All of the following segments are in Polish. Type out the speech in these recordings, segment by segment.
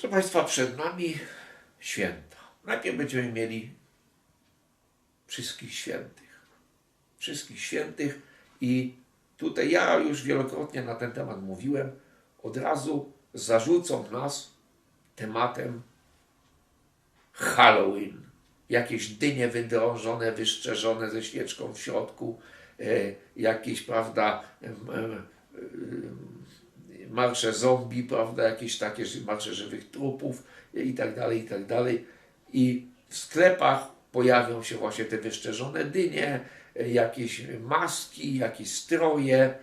Proszę Państwa, przed nami święta. Najpierw będziemy mieli wszystkich świętych. Wszystkich świętych i tutaj ja już wielokrotnie na ten temat mówiłem. Od razu zarzucą nas tematem Halloween. Jakieś dynie wydrążone, wyszczerzone ze świeczką w środku, e, jakieś, prawda, marsze zombie, prawda, jakieś takie marsze żywych trupów i tak dalej, i tak dalej. I w sklepach pojawią się właśnie te wyszczerzone dynie, jakieś maski, jakieś stroje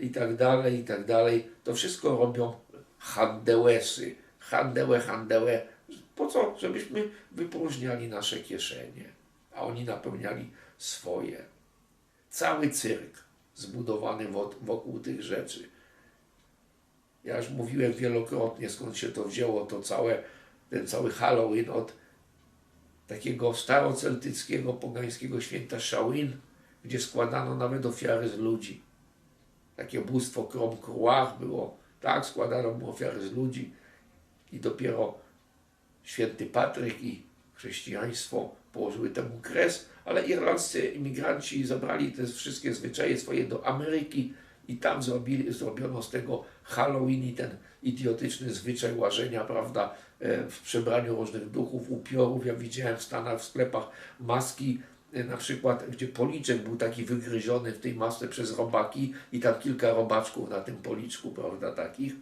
i tak dalej, i tak dalej. To wszystko robią handełesy. Handełe, handełe. Po co? Żebyśmy wypróżniali nasze kieszenie, a oni napełniali swoje. Cały cyrk zbudowany wo- wokół tych rzeczy. Ja już mówiłem wielokrotnie, skąd się to wzięło, to całe, ten cały Halloween od takiego staroceltyckiego, pogańskiego święta Shawin, gdzie składano nawet ofiary z ludzi. Takie bóstwo Krom Kruach było, tak, składano mu ofiary z ludzi i dopiero święty Patryk i chrześcijaństwo położyły temu kres, ale irlandzcy imigranci zabrali te wszystkie zwyczaje swoje do Ameryki i tam zrobili, zrobiono z tego Halloween i ten idiotyczny zwyczaj łażenia, prawda, e, w przebraniu różnych duchów, upiorów. Ja widziałem w Stanach, w sklepach maski, e, na przykład, gdzie policzek był taki wygryziony w tej masce przez robaki i tam kilka robaczków na tym policzku, prawda, takich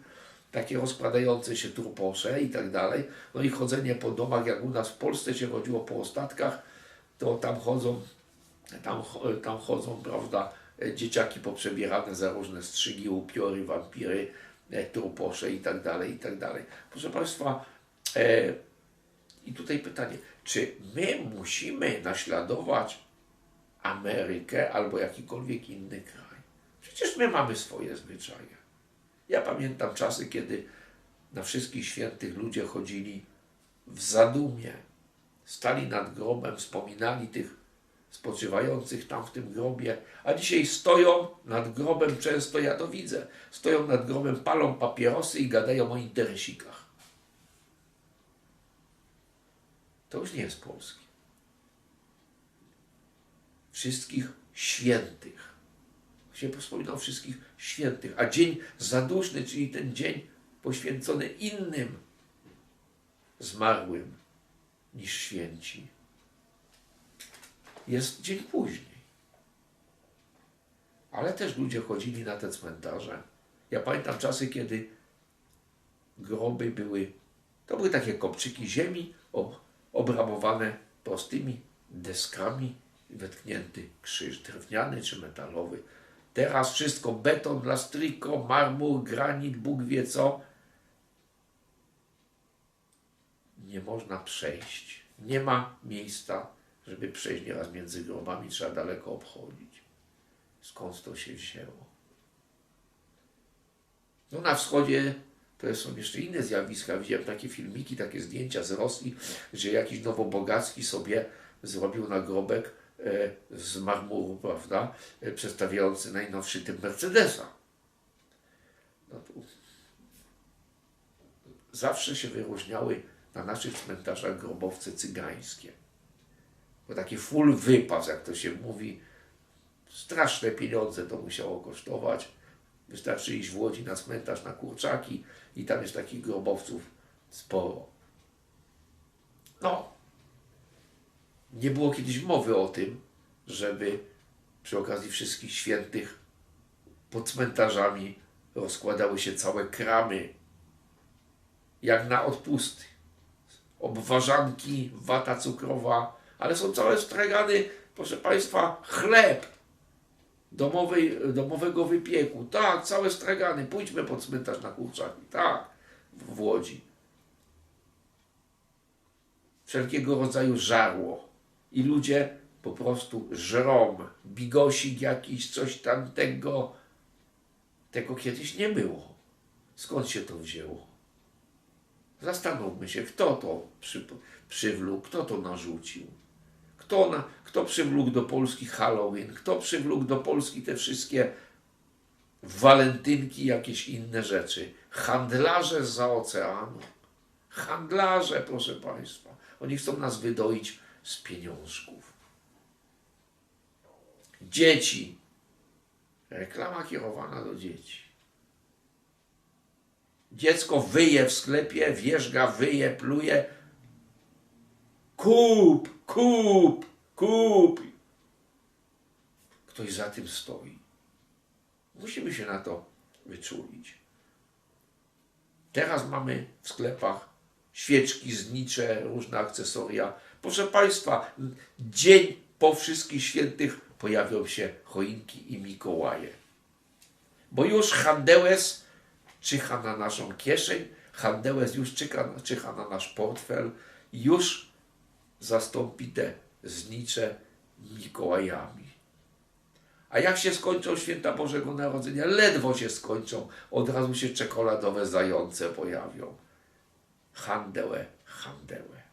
takie rozkładające się truposze i tak dalej. No i chodzenie po domach, jak u nas w Polsce się chodziło po ostatkach, to tam chodzą, tam, tam chodzą, prawda, dzieciaki poprzebierane za różne strzygi, upiory, wampiry, e, truposze i tak dalej, i tak dalej. Proszę Państwa, e, i tutaj pytanie, czy my musimy naśladować Amerykę albo jakikolwiek inny kraj? Przecież my mamy swoje zwyczaje. Ja pamiętam czasy, kiedy na wszystkich świętych ludzie chodzili w zadumie. Stali nad grobem, wspominali tych spoczywających tam w tym grobie, a dzisiaj stoją nad grobem, często ja to widzę, stoją nad grobem, palą papierosy i gadają o interesikach. To już nie jest polskie. Wszystkich świętych się wspominał wszystkich świętych, a dzień zaduszny, czyli ten dzień poświęcony innym zmarłym niż święci, jest dzień później. Ale też ludzie chodzili na te cmentarze. Ja pamiętam czasy, kiedy groby były, to były takie kopczyki ziemi ob, obramowane prostymi deskami, wetknięty krzyż drewniany czy metalowy. Teraz wszystko beton, lastriko, marmur, granit, Bóg wie co. Nie można przejść. Nie ma miejsca, żeby przejść nieraz między grobami, trzeba daleko obchodzić. Skąd to się wzięło? No na wschodzie to są jeszcze inne zjawiska. Widziałem takie filmiki, takie zdjęcia z Rosji, że jakiś nowobogacki sobie zrobił nagrobek e, z marmuru, prawda, e, przedstawiający najnowszy typ Mercedesa. No zawsze się wyróżniały na naszych cmentarzach grobowce cygańskie. Bo taki full wypas, jak to się mówi, straszne pieniądze to musiało kosztować. Wystarczy iść w Łodzi na cmentarz na Kurczaki i tam jest takich grobowców sporo. No, nie było kiedyś mowy o tym, żeby przy okazji wszystkich świętych pod cmentarzami rozkładały się całe kramy, jak na odpusty. Obwarzanki, wata cukrowa, ale są całe stragany, proszę Państwa, chleb domowej, domowego wypieku. Tak, całe stragany. Pójdźmy pod cmentarz na Kurczaki. Tak, w Łodzi. Wszelkiego rodzaju żarło. I ludzie po prostu żrą. Bigosik jakiś, coś tamtego. Tego kiedyś nie było. Skąd się to wzięło? Zastanówmy się, kto to przy, przywlókł, kto to narzucił. Kto, na, kto przywlókł do Polski Halloween? Kto przywlókł do Polski te wszystkie walentynki, jakieś inne rzeczy? Handlarze z oceanu. Handlarze, proszę Państwa. Oni chcą nas wydoić z pieniążków. Dzieci. Reklama kierowana do dzieci. Dziecko wyje w sklepie, wierzga, wyje, pluje. Kup, kup, kup. Ktoś za tym stoi. Musimy się na to wyczulić. Teraz mamy w sklepach świeczki znicze, różne akcesoria. Proszę Państwa, dzień po wszystkich świętych pojawią się choinki i Mikołaje. Bo już Handełes czyha na naszą kieszeń, Handełes już czyha, czyha na nasz portfel, już zastąpi te znicze Mikołajami. A jak się skończą święta Bożego Narodzenia? Ledwo się skończą, od razu się czekoladowe zające pojawią. Handełe, handełe.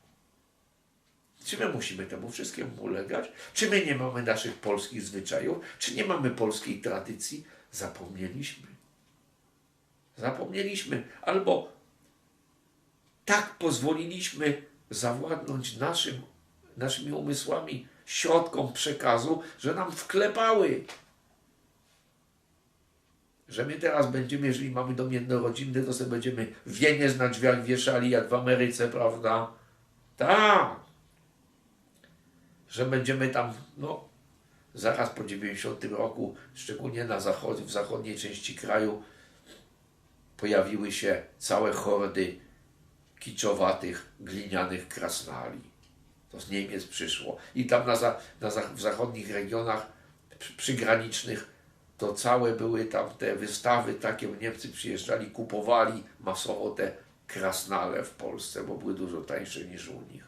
Czy my musimy temu wszystkiemu ulegać? Czy my nie mamy naszych polskich zwyczajów? Czy nie mamy polskiej tradycji? Zapomnieliśmy. Zapomnieliśmy. Albo tak pozwoliliśmy zawładnąć naszym, naszymi umysłami środkom przekazu, że nam wklepały. Że my teraz będziemy, jeżeli mamy dom jednorodzinny, to sobie będziemy wieniec na drzwiach wieszali, jak w Ameryce, prawda? Tak. Że będziemy tam, no, zaraz po 90 roku, szczególnie na zachodzie, w zachodniej części kraju, pojawiły się całe hordy kiczowatych, glinianych krasnali. To z Niemiec przyszło. I tam na, za, na w zachodnich regionach przy, przygranicznych to całe były tam te wystawy takie, Niemcy przyjeżdżali, kupowali masowo te krasnale w Polsce, bo były dużo tańsze niż u nich.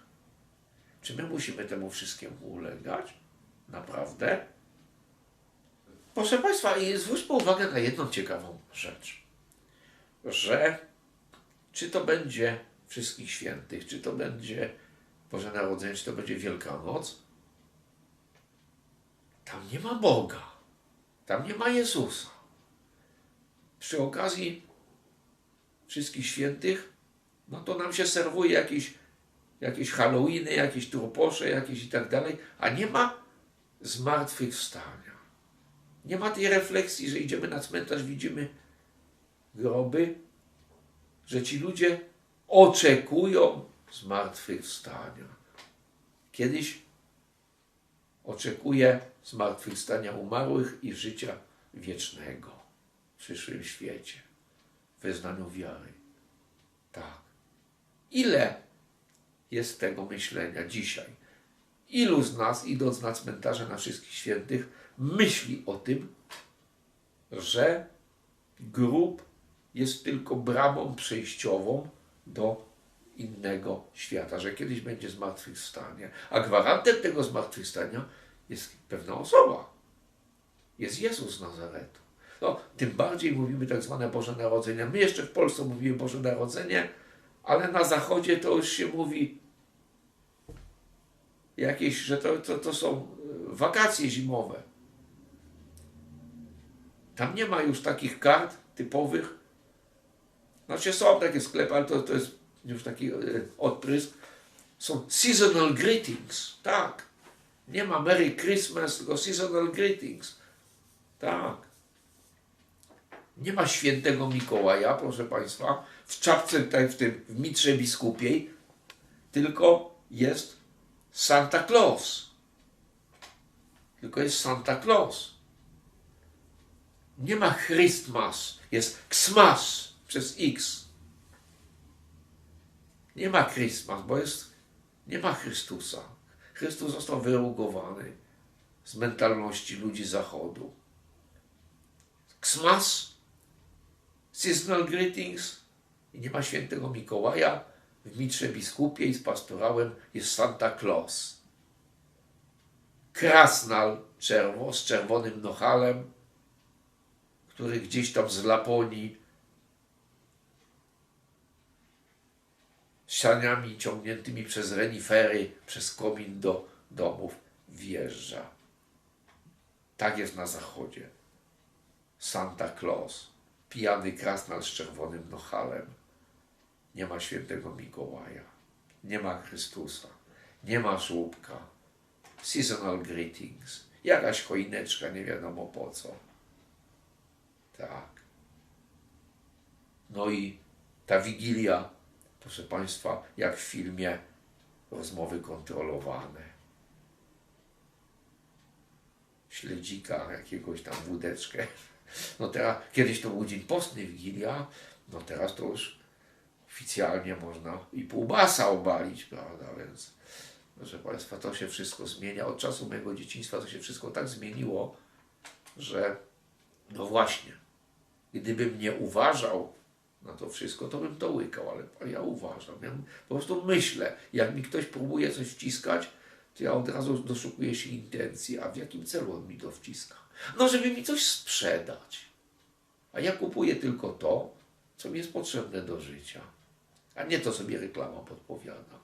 Czy my musimy temu wszystkiemu ulegać? Naprawdę? Proszę Państwa, i zwróćmy uwagę na jedną ciekawą rzecz, że czy to będzie Wszystkich Świętych, czy to będzie Boże Narodzenie, czy to będzie Wielkanoc, tam nie ma Boga, tam nie ma Jezusa. Przy okazji Wszystkich Świętych, no to nam się serwuje jakieś, jakieś Halloweeny, jakieś truposze, jakieś i tak dalej, a nie ma zmartwychwstania. Nie ma tej refleksji, że idziemy na cmentarz, widzimy groby, że ci ludzie oczekują zmartwychwstania. Kiedyś oczekuje zmartwychwstania umarłych i życia wiecznego w przyszłym świecie, w wyznaniu wiary. Tak. Ile jest tego myślenia dzisiaj? Ilu z nas, idąc na cmentarze na wszystkich świętych, myśli o tym, że grób jest tylko bramą przejściową do innego świata, że kiedyś będzie zmartwychwstanie. A gwarantem tego zmartwychwstania jest pewna osoba. Jest Jezus z Nazaretu. No, tym bardziej mówimy tak zwane Boże Narodzenie. My jeszcze w Polsce mówimy Boże Narodzenie, ale na Zachodzie to już się mówi jakieś, że to, to, to są e, wakacje zimowe. Tam nie ma już takich kart typowych. Znaczy są takie sklepy, ale to, to jest już taki e, odprysk. Są seasonal greetings, tak. Nie ma Merry Christmas, tylko seasonal greetings. Tak. Nie ma świętego Mikołaja, proszę Państwa, w czapce, tak w tym, w mitrze biskupiej, tylko jest Santa Claus. Tylko jest Santa Claus. Nie ma Christmas, jest Xmas przez X. Nie ma Christmas, bo jest, nie ma Chrystusa. Chrystus został wyrugowany z mentalności ludzi zachodu. Xmas, seasonal greetings i nie ma świętego Mikołaja, w mitrze biskupiej z pastorałem jest Santa Claus. Krasnal czerwo, z czerwonym nochalem, który gdzieś tam z Laponii ścianami ciągniętymi przez renifery, przez komin do domów wjeżdża. Tak jest na zachodzie. Santa Claus, pijany krasnal z czerwonym nochalem. Nie ma świętego Mikołaja, nie ma Chrystusa, nie ma żłóbka. Seasonal greetings, jakaś choineczka, nie wiadomo po co. Tak. No i ta wigilia, proszę Państwa, jak w filmie rozmowy kontrolowane. Śledzika, jakiegoś tam wódeczkę. No teraz, kiedyś to był dzień postny, Wigilia, no teraz to już oficjalnie można i pół basa obalić, prawda, więc proszę Państwa, to się wszystko zmienia. Od czasu mojego dzieciństwa to się wszystko tak zmieniło, że no właśnie, gdybym nie uważał na to wszystko, to bym to łykał, ale ja uważam. Ja po prostu myślę, jak mi ktoś próbuje coś wciskać, to ja od razu doszukuję się intencji, a w jakim celu on mi to wciska? No, żeby mi coś sprzedać. A ja kupuję tylko to, co mi jest potrzebne do życia, a nie to sobie reklama podpowiada.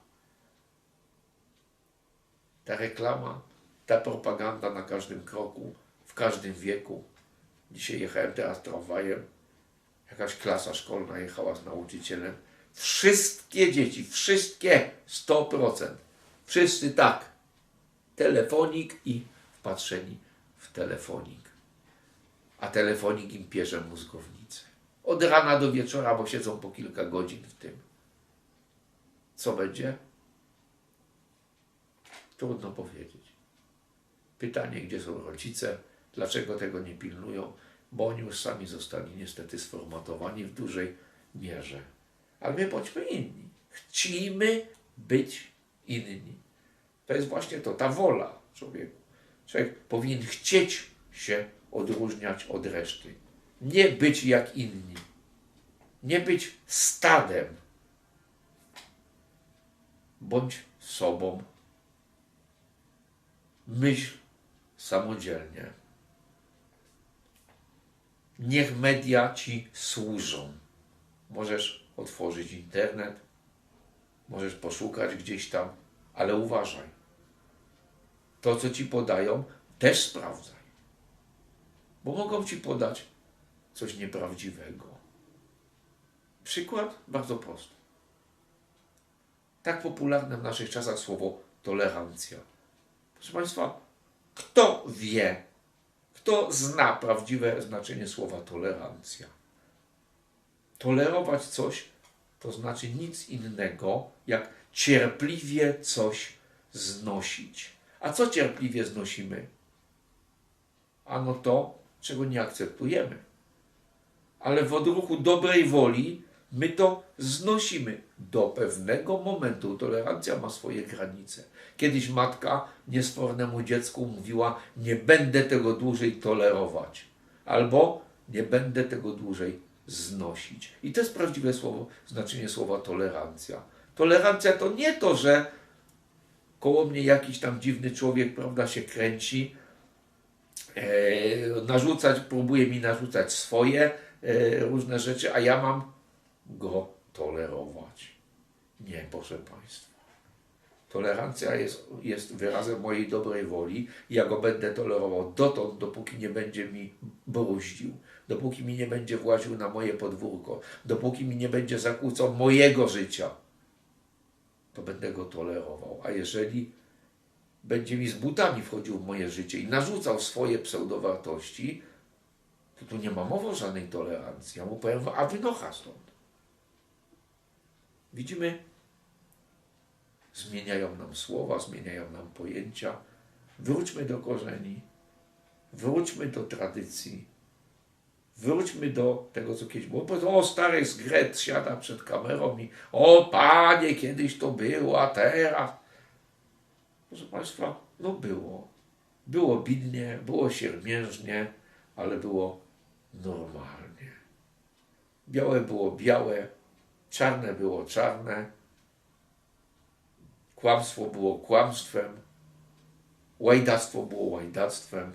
Ta reklama, ta propaganda na każdym kroku, w każdym wieku. Dzisiaj jechałem teraz tramwajem, jakaś klasa szkolna jechała z nauczycielem. Wszystkie dzieci, wszystkie 100%. Wszyscy tak. Telefonik i wpatrzeni w telefonik. A telefonik im pierze mózgownicę. Od rana do wieczora, bo siedzą po kilka godzin w tym. Co będzie? Trudno powiedzieć. Pytanie, gdzie są rodzice, dlaczego tego nie pilnują, bo oni już sami zostali niestety sformatowani w dużej mierze. Ale my bądźmy inni. Chcimy być inni. To jest właśnie to, ta wola człowieku. Człowiek powinien chcieć się odróżniać od reszty. Nie być jak inni. Nie być stadem. Bądź sobą. Myśl samodzielnie. Niech media ci służą. Możesz otworzyć internet, możesz poszukać gdzieś tam, ale uważaj. To, co ci podają, też sprawdzaj. Bo mogą ci podać coś nieprawdziwego. Przykład bardzo prosty. Tak popularne w naszych czasach słowo tolerancja. Proszę Państwa, kto wie, kto zna prawdziwe znaczenie słowa tolerancja? Tolerować coś to znaczy nic innego, jak cierpliwie coś znosić. A co cierpliwie znosimy? Ano to, czego nie akceptujemy. Ale w odruchu dobrej woli my to znosimy do pewnego momentu. Tolerancja ma swoje granice. Kiedyś matka niesfornemu dziecku mówiła: Nie będę tego dłużej tolerować, albo nie będę tego dłużej znosić. I to jest prawdziwe słowo, znaczenie słowa tolerancja. Tolerancja to nie to, że koło mnie jakiś tam dziwny człowiek, prawda, się kręci, e, narzucać, próbuje mi narzucać swoje e, różne rzeczy, a ja mam go tolerować. Nie, proszę Państwa. Tolerancja jest, jest wyrazem mojej dobrej woli. Ja go będę tolerował dotąd, dopóki nie będzie mi bruździł, dopóki mi nie będzie właził na moje podwórko, dopóki mi nie będzie zakłócał mojego życia, to będę go tolerował. A jeżeli będzie mi z butami wchodził w moje życie i narzucał swoje pseudowartości, to tu nie ma mowy o żadnej tolerancji. Ja mu powiem, a wynocha stąd. Widzimy, zmieniają nam słowa, zmieniają nam pojęcia. Wróćmy do korzeni, wróćmy do tradycji, wróćmy do tego, co kiedyś było. Powiedzą, o, stary zgret siada przed kamerą i o, panie, kiedyś to było, a teraz. Proszę Państwa, no było. Było bidnie, było siermiężnie, ale było normalnie. Białe było białe, czarne było czarne, kłamstwo było kłamstwem, łajdactwo było łajdactwem,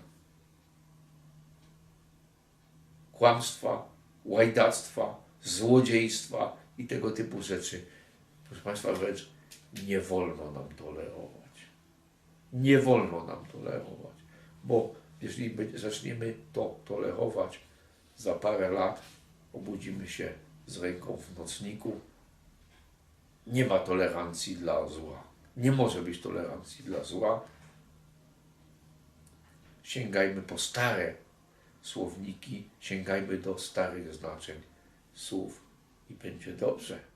kłamstwa, łajdactwa, złodziejstwa i tego typu rzeczy. Proszę Państwa, wręcz nie wolno nam tolerować. Nie wolno nam tolerować, bo jeżeli zaczniemy to tolerować, za parę lat obudzimy się z ręką w nocniku Nie ma tolerancji dla zła. Nie może być tolerancji dla zła. Sięgajmy po stare słowniki, sięgajmy do starych znaczeń słów i będzie dobrze.